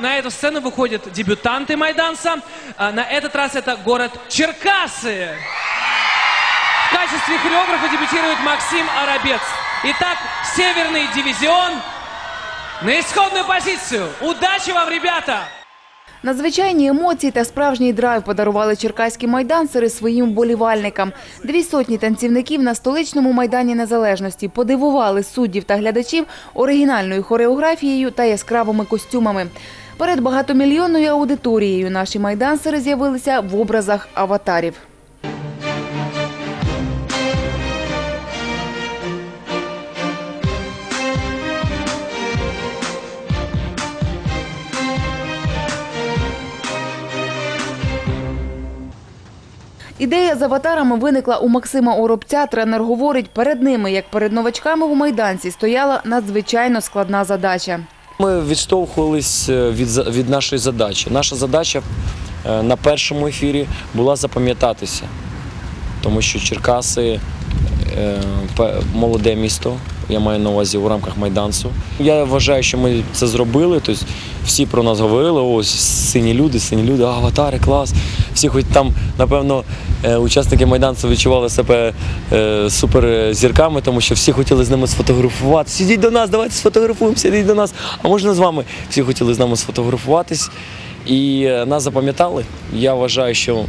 На эту сцену выходят дебютанты Майданса. А, На этот раз это город Черкасы. В качестве хореографа дебютирует Максим Арабец. Итак, Северный дивизион на исходную позицию. Удачи вам, ребята! Надзвичайні емоції та справжній драйв подарували черкаські майдансери своїм вболівальникам. Дві сотні танцівників на столичному майдані незалежності подивували суддів та глядачів оригінальною хореографією та яскравими костюмами. Перед багатомільйонною аудиторією наші майдансери з'явилися в образах аватарів. Ідея з аватарами виникла у Максима Оробця. Тренер говорить, перед ними, як перед новачками у майданці, стояла надзвичайно складна задача. Ми відштовхувались е, від, від нашої задачі. Наша задача е, на першому ефірі була запам'ятатися, тому що Черкаси молоде місто. Я маю на увазі у рамках майданцу. Я вважаю, що ми це зробили. Тобто всі про нас говорили, ось сині люди, сині люди, аватари, клас. Всі хоч там, напевно, е, учасники майданцю відчували себе е, суперзірками, тому що всі хотіли з ними сфотографуватися. Ідіть до нас, давайте сфотографуємося, ідіть до нас. А можна з вами? Всі хотіли з нами сфотографуватись. І е, нас запам'ятали. Я вважаю, що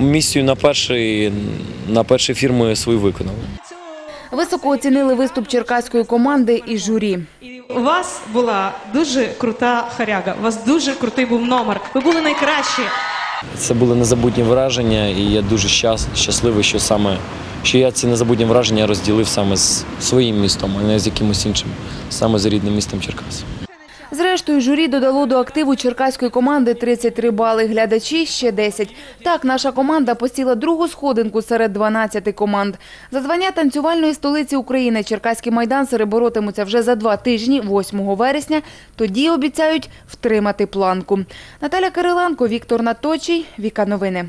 місію на перший, на перший ефір ми свою виконали. Високо оцінили виступ черкаської команди і журі. У вас була дуже крута харяга. У вас дуже крутий був номер. Ви були найкращі. Це були незабутні враження, і я дуже щас, щасливий, що саме що я ці незабутні враження розділив саме з своїм містом, а не з якимось іншим, саме з рідним містом Черкас. Зрештою, журі додало до активу черкаської команди 33 бали, глядачі – ще 10. Так, наша команда посіла другу сходинку серед 12 команд. За звання танцювальної столиці України черкаські майдансери боротимуться вже за два тижні, 8 вересня. Тоді обіцяють втримати планку. Наталя Кириленко, Віктор Наточий, Віка Новини.